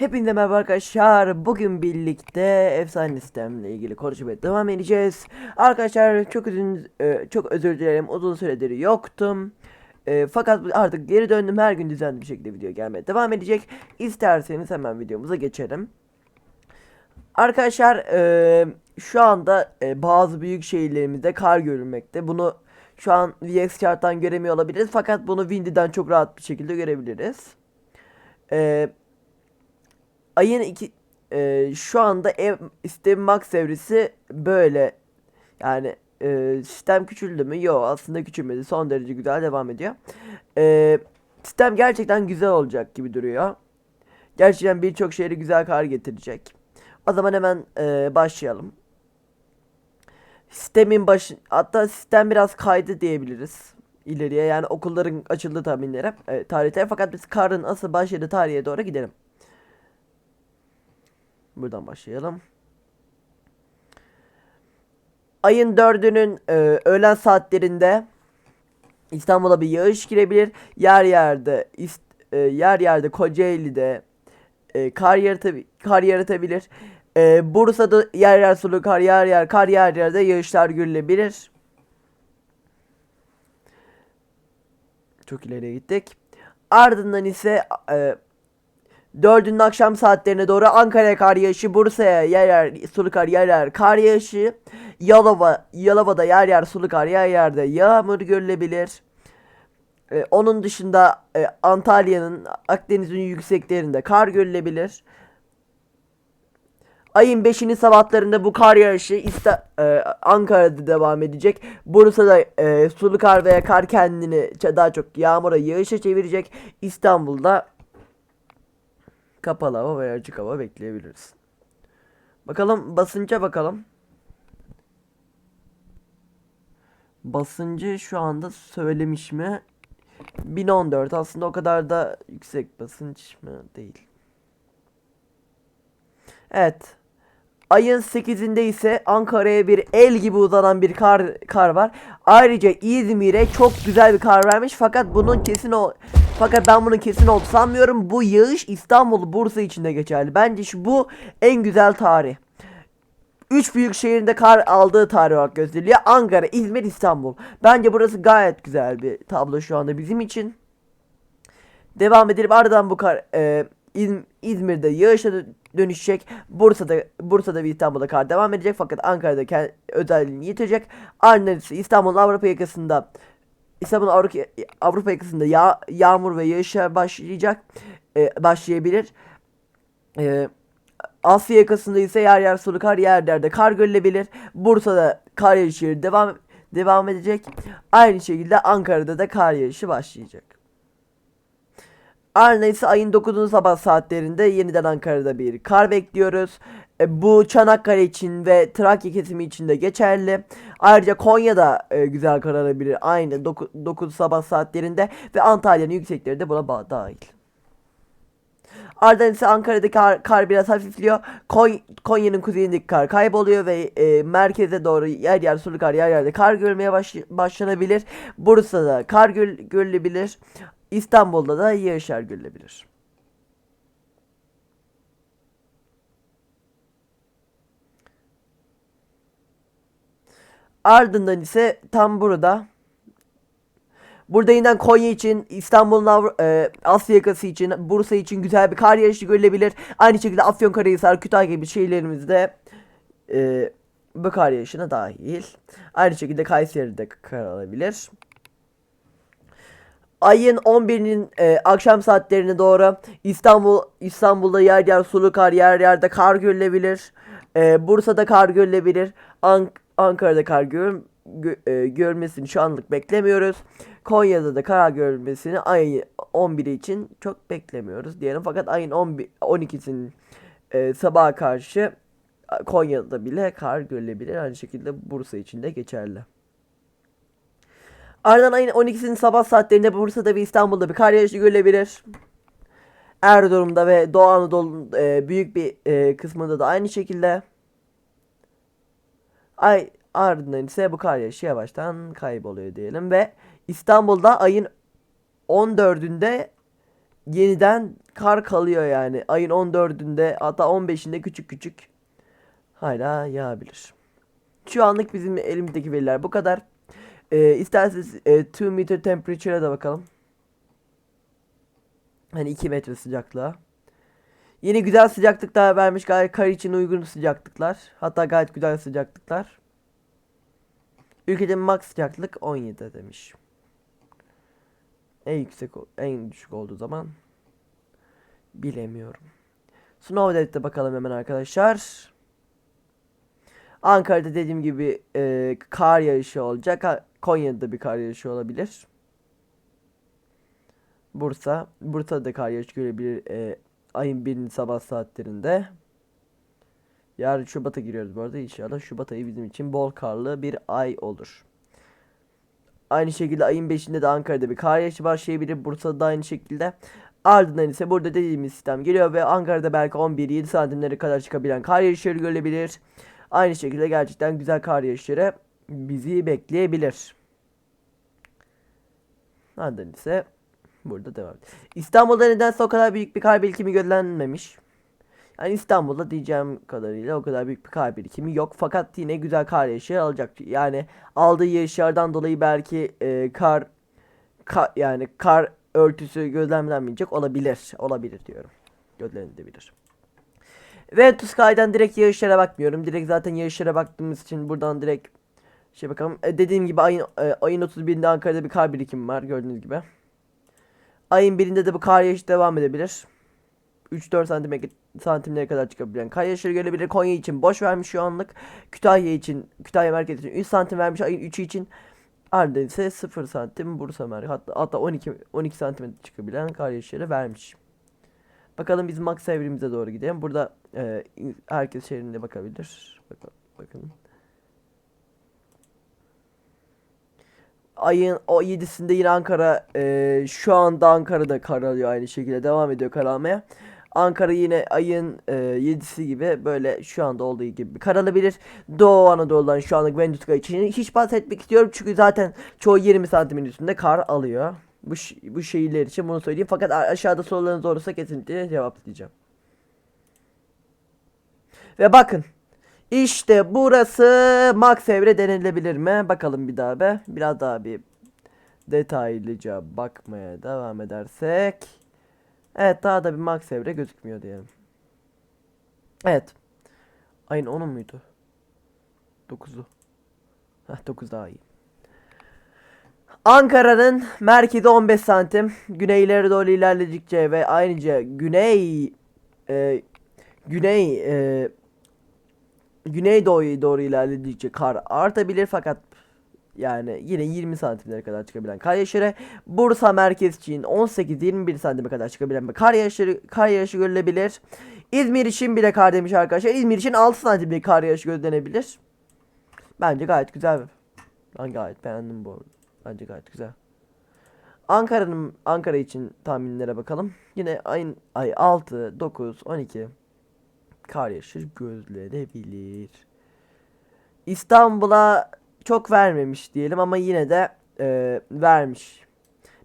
Hepinize merhaba arkadaşlar. Bugün birlikte efsane sistemle ilgili konuşmaya devam edeceğiz. Arkadaşlar çok uzun e, çok özür dilerim. Uzun süredir yoktum. E, fakat artık geri döndüm. Her gün düzenli bir şekilde video gelmeye devam edecek. İsterseniz hemen videomuza geçelim. Arkadaşlar e, şu anda bazı büyük şehirlerimizde kar görülmekte. Bunu şu an VX chart'tan göremiyor olabiliriz. Fakat bunu Windy'den çok rahat bir şekilde görebiliriz. Eee ayın iki e, şu anda ev sistem max evresi böyle yani e, sistem küçüldü mü? Yok aslında küçülmedi. Son derece güzel devam ediyor. E, sistem gerçekten güzel olacak gibi duruyor. Gerçekten birçok şehre güzel kar getirecek. O zaman hemen e, başlayalım. Sistemin başı hatta sistem biraz kaydı diyebiliriz ileriye yani okulların açıldığı tahminlere e, tarihte fakat biz karın asıl başladığı tarihe doğru gidelim. Buradan başlayalım. Ayın dördünün e, öğlen saatlerinde İstanbul'a bir yağış girebilir. Yer yerde ist, e, yer yerde Kocaeli'de e, kar, yaratabi kar yaratabilir. E, Bursa'da yer yer sulu kar yer yer kar yer yerde yağışlar görülebilir. Çok ileriye gittik. Ardından ise e, Dördünün akşam saatlerine doğru Ankara'ya kar yağışı, Bursa'ya yer yer sulu kar yer yer kar yağışı, Yalova, Yalova'da yer yer sulu kar yer yerde yağmur görülebilir. Ee, onun dışında e, Antalya'nın Akdeniz'in yükseklerinde kar görülebilir. Ayın 5'inin sabahlarında bu kar yağışı İsta, e, Ankara'da devam edecek. Bursa'da e, sulu kar veya kar kendini daha çok yağmura yağışa çevirecek. İstanbul'da kapalı hava veya açık hava bekleyebiliriz. Bakalım basınca bakalım. Basıncı şu anda söylemiş mi? 1014 aslında o kadar da yüksek basınç mı değil. Evet. Ayın 8'inde ise Ankara'ya bir el gibi uzanan bir kar kar var. Ayrıca İzmir'e çok güzel bir kar vermiş fakat bunun kesin o fakat ben bunun kesin olduğunu sanmıyorum. Bu yağış İstanbul, Bursa için de geçerli. Bence şu bu en güzel tarih. Üç büyük şehrinde kar aldığı tarih olarak gösteriliyor. Ankara, İzmir, İstanbul. Bence burası gayet güzel bir tablo şu anda bizim için. Devam edelim. Ardından bu kar e, İz- İzmir'de yağışa dö- dönüşecek. Bursa'da Bursa'da ve İstanbul'da kar devam edecek fakat Ankara'da özelliğini yitirecek. Ardından ise İstanbul'un Avrupa yakasında İstanbul'un Avrupa, Avrupa yakasında yağ, yağmur ve yağışa başlayacak. e, başlayabilir. E, Asya yakasında ise yer yer sulu kar yer yerde kar görülebilir. Bursa'da kar yağışı devam devam edecek. Aynı şekilde Ankara'da da kar yağışı başlayacak. Ardından ise ayın 9'un sabah saatlerinde yeniden Ankara'da bir kar bekliyoruz. E, bu Çanakkale için ve Trakya kesimi için de geçerli. Ayrıca Konya'da e, güzel kar alabilir aynı 9, sabah saatlerinde ve Antalya'nın yüksekleri de buna dahil. Ardından ise Ankara'daki kar, kar biraz hafifliyor. Kon- Konya'nın kuzeyindeki kar kayboluyor ve e, merkeze doğru yer yer sulu kar yer yerde kar görmeye baş- başlanabilir. Bursa'da kar gör- görülebilir. İstanbul'da da yağışlar görülebilir. Ardından ise tam burada Burada yeniden Konya için, İstanbul'un e, Asya yakası için, Bursa için güzel bir kar yağışı görülebilir. Aynı şekilde Afyonkarahisar, Kütahya gibi şehirlerimizde e, bu kar yağışına dahil. Aynı şekilde Kayseri'de kar alabilir. Ayın 11'inin e, akşam saatlerine doğru İstanbul İstanbul'da yer yer sulu kar, yer yerde kar görülebilir. E, Bursa'da kar görülebilir. Ank- Ankara'da kar gör, gö- e, görmesini şu anlık beklemiyoruz. Konya'da da kar görülmesini ayın 11'i için çok beklemiyoruz diyelim. Fakat ayın 11 12'sinin e, sabaha karşı Konya'da bile kar görülebilir. Aynı şekilde Bursa için de geçerli. Ardından ayın 12'sinin sabah saatlerinde Bursa'da ve İstanbul'da bir kar yağışı görülebilir. Erzurum'da ve Doğu Anadolu'nun e, büyük bir e, kısmında da aynı şekilde. Ay ardından ise bu kar yağışı yavaştan kayboluyor diyelim ve İstanbul'da ayın 14'ünde yeniden kar kalıyor yani. Ayın 14'ünde hatta 15'inde küçük küçük hala yağabilir. Şu anlık bizim elimizdeki veriler bu kadar. Ee, isterseniz 2 meter temperature'a da bakalım. Hani 2 metre sıcaklığa. Yine güzel sıcaklıklar vermiş. Gayet kar için uygun sıcaklıklar. Hatta gayet güzel sıcaklıklar. Ülkede max sıcaklık 17 demiş. En yüksek en düşük olduğu zaman bilemiyorum. Snowdet'te bakalım hemen arkadaşlar. Ankara'da dediğim gibi e, kar yağışı olacak. Konya'da bir kar yağışı olabilir. Bursa, Bursa'da kar yağışı görebilir e, ayın 1'inin sabah saatlerinde. Yarın Şubat'a giriyoruz bu arada. İnşallah Şubat ayı bizim için bol karlı bir ay olur. Aynı şekilde ayın 5'inde de Ankara'da bir kar yağışı başlayabilir. Bursa'da da aynı şekilde. Ardından ise burada dediğimiz sistem geliyor ve Ankara'da belki 11-7 santimlere kadar çıkabilen kar yağışları görülebilir. Aynı şekilde gerçekten güzel kar yağışları bizi bekleyebilir. Ardından ise burada devam. İstanbul'da nedense o kadar büyük bir kar birikimi gözlenmemiş. Yani İstanbul'da diyeceğim kadarıyla o kadar büyük bir kar birikimi yok. Fakat yine güzel kar yağışı alacak. Yani aldığı yağışlardan dolayı belki e, kar, ka- yani kar örtüsü gözlemlenmeyecek olabilir. Olabilir diyorum. Gözlenebilir. Ve Sky'dan direkt yağışlara bakmıyorum. Direkt zaten yağışlara baktığımız için buradan direkt şey bakalım. E, dediğim gibi ayın e, ayın 31'inde Ankara'da bir kar birikimi var gördüğünüz gibi. Ayın birinde de bu kar yağışı devam edebilir. 3-4 santime, santimlere kadar çıkabilen kar yağışları gelebilir. Konya için boş vermiş şu anlık. Kütahya için, Kütahya merkez için 3 santim vermiş ayın 3'ü için. Ardından ise 0 santim Bursa merkez hatta, hatta 12 12 santime çıkabilen kar yağışları vermiş. Bakalım biz max evrimize doğru gidelim. Burada e, herkes şehrinde bakabilir. Bakın. bakın. Ayın o 7'sinde yine Ankara e, şu anda Ankara'da kar alıyor aynı şekilde devam ediyor kar almaya. Ankara yine ayın e, 7'si gibi böyle şu anda olduğu gibi kar alabilir. Doğu Anadolu'dan şu anlık Ventuska için hiç bahsetmek istiyorum çünkü zaten çoğu 20 santimin üstünde kar alıyor. Bu, bu şehirler için bunu söyleyeyim. Fakat aşağıda sorularınız olursa kesinlikle cevaplayacağım. Ve bakın. İşte burası max evre denilebilir mi? Bakalım bir daha be. Biraz daha bir detaylıca bakmaya devam edersek. Evet daha da bir max evre gözükmüyor diyelim. Evet. Ayın 10'u muydu? 9'u. Heh 9 daha iyi. Ankara'nın merkezi 15 santim. Güneyleri doğru ilerledikçe ve ayrıca güney e, güney e, güneydoğuya doğru ilerledikçe kar artabilir fakat yani yine 20 santimlere kadar çıkabilen kar yağışları Bursa merkez için 18-21 santime kadar çıkabilen bir kar yağışı kar yağışı görülebilir. İzmir için bile kar demiş arkadaşlar. İzmir için 6 santimlik kar yağışı gözlenebilir. Bence gayet güzel. Ben gayet beğendim bu. Bence gayet güzel. Ankara'nın Ankara için tahminlere bakalım. Yine ayın ay 6, 9, 12 kar yağışı gözlenebilir. İstanbul'a çok vermemiş diyelim ama yine de e, vermiş.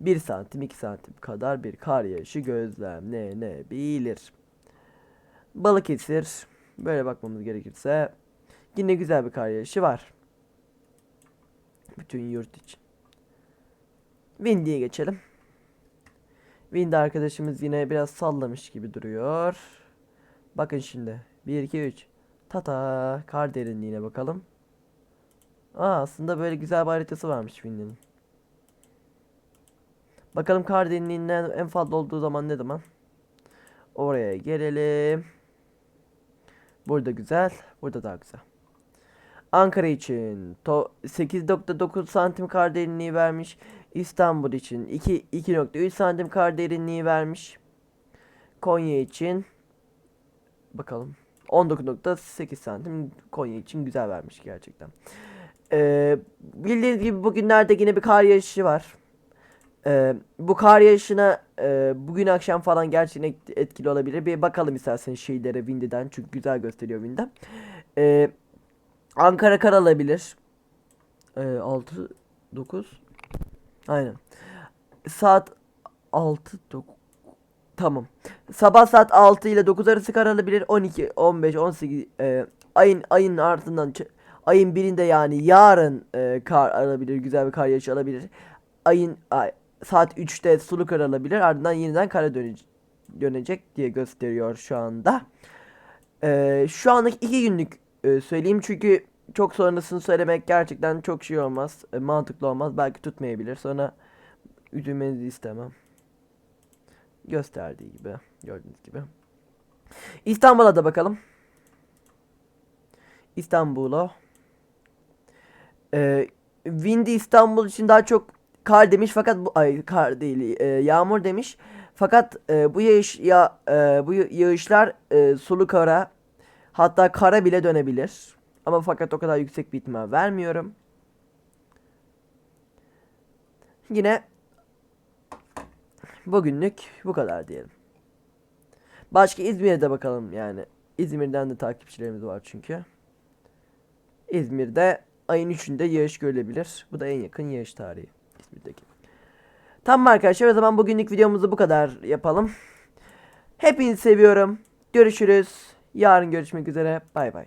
1 santim 2 santim kadar bir kar yağışı gözlemlenebilir. Balıkesir böyle bakmamız gerekirse yine güzel bir kar yağışı var. Bütün yurt için. Windy'ye geçelim. Windy arkadaşımız yine biraz sallamış gibi duruyor. Bakın şimdi. 1 2 3. Tata kar derinliğine bakalım. Aa aslında böyle güzel bir haritası varmış Windy'nin. Bakalım kar derinliğinden en fazla olduğu zaman ne zaman? Oraya gelelim. Burada güzel. Burada daha güzel. Ankara için to 8.9 santim kar derinliği vermiş. İstanbul için 2 2.3 santim kar derinliği vermiş. Konya için bakalım 19.8 santim Konya için güzel vermiş gerçekten. Ee, bildiğiniz gibi bugünlerde yine bir kar yağışı var. Ee, bu kar yağışına e, bugün akşam falan gerçekten et- etkili olabilir. Bir bakalım isterseniz şeylere Windy'den çünkü güzel gösteriyor Windy. Ee, Ankara kar alabilir. Ee, 6 9 Aynen. Saat 6 9 Tamam. Sabah saat 6 ile 9 arası kar alabilir. 12, 15, 18 e, ayın ayın ardından ayın birinde yani yarın e, kar alabilir. Güzel bir kar yağışı alabilir. Ayın ay, saat 3'te sulu kar alabilir. Ardından yeniden kara dönece- dönecek diye gösteriyor şu anda. E, şu anlık iki günlük e, söyleyeyim çünkü çok sonrasını söylemek gerçekten çok şey olmaz. e, mantıklı olmaz. Belki tutmayabilir. Sonra üzülmenizi istemem gösterdiği gibi gördüğünüz gibi. İstanbul'a da bakalım. İstanbul'a. Ee, Windy İstanbul için daha çok kar demiş fakat bu ay kar değil e, yağmur demiş. Fakat e, bu yağış ya e, bu yağışlar e, sulu kara hatta kara bile dönebilir. Ama fakat o kadar yüksek bir ihtimal vermiyorum. Yine Bugünlük bu kadar diyelim. Başka İzmir'e de bakalım yani. İzmir'den de takipçilerimiz var çünkü. İzmir'de ayın 3'ünde yağış görülebilir. Bu da en yakın yağış tarihi İzmir'deki. Tamam arkadaşlar o zaman bugünlük videomuzu bu kadar yapalım. Hepinizi seviyorum. Görüşürüz. Yarın görüşmek üzere. Bay bay.